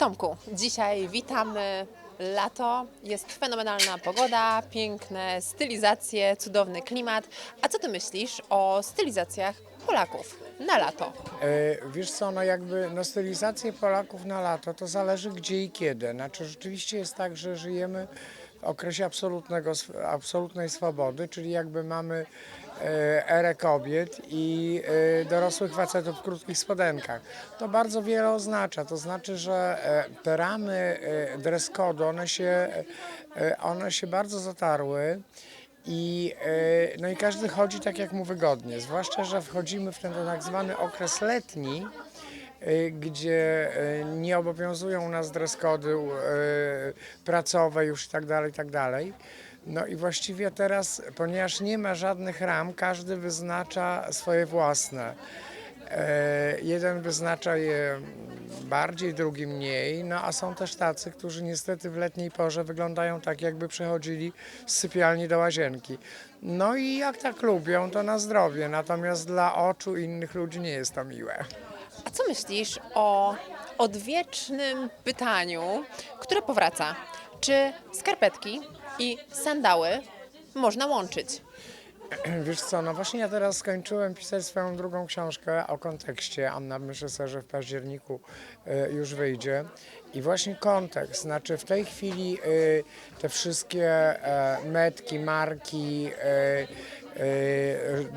Tomku, dzisiaj witamy lato, jest fenomenalna pogoda, piękne stylizacje, cudowny klimat. A co ty myślisz o stylizacjach Polaków na lato? E, Wiesz co, no jakby no stylizację Polaków na lato to zależy gdzie i kiedy. Znaczy rzeczywiście jest tak, że żyjemy okresie absolutnego, absolutnej swobody, czyli jakby mamy e, erę kobiet i e, dorosłych facetów w krótkich spodenkach. To bardzo wiele oznacza, to znaczy, że e, te ramy dress code, one się, one się bardzo zatarły. I, no i każdy chodzi tak, jak mu wygodnie. Zwłaszcza, że wchodzimy w ten tak zwany okres letni, gdzie e, nie obowiązują nas dress cody e, pracowe już i tak dalej, i tak dalej. No i właściwie teraz, ponieważ nie ma żadnych ram, każdy wyznacza swoje własne. Jeden wyznacza je bardziej, drugi mniej, no a są też tacy, którzy niestety w letniej porze wyglądają tak, jakby przechodzili z sypialni do łazienki. No i jak tak lubią, to na zdrowie, natomiast dla oczu innych ludzi nie jest to miłe. A co myślisz o odwiecznym pytaniu, które powraca? Czy skarpetki i sandały można łączyć? Wiesz co, no właśnie ja teraz skończyłem pisać swoją drugą książkę o kontekście. Anna myślę że w październiku e, już wyjdzie. I właśnie kontekst, znaczy w tej chwili e, te wszystkie e, metki, marki, e,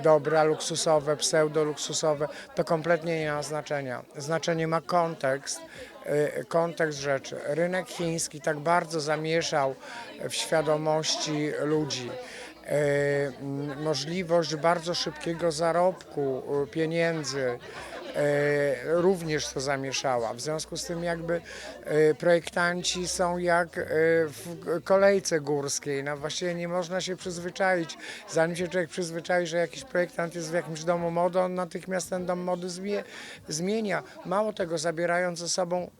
dobra luksusowe, pseudo-luksusowe, to kompletnie nie ma znaczenia. Znaczenie ma kontekst, e, kontekst rzeczy. Rynek chiński tak bardzo zamieszał w świadomości ludzi m, możliwość bardzo szybkiego zarobku pieniędzy również to zamieszała. W związku z tym jakby e, projektanci są jak e, w kolejce górskiej. No właściwie nie można się przyzwyczaić. Zanim się człowiek przyzwyczai, że jakiś projektant jest w jakimś domu mody, on natychmiast ten dom mody zmie, zmienia. Mało tego, zabierając ze sobą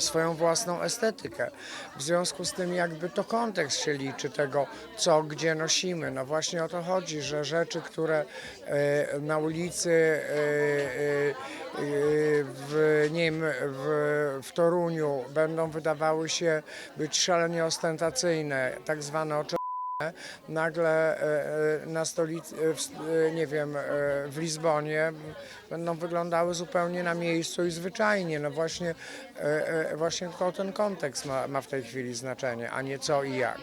swoją własną estetykę. W związku z tym jakby to kontekst się liczy tego, co gdzie nosimy. No właśnie o to chodzi, że rzeczy, które e, na ulicy e, e, w, wiem, w, w Toruniu będą wydawały się być szalenie ostentacyjne, tak zwane nagle e, e, na stolicy, e, nie wiem, w Lizbonie będą wyglądały zupełnie na miejscu i zwyczajnie. No właśnie, właśnie tylko ten kontekst ma, ma w tej chwili znaczenie, a nie co i jak.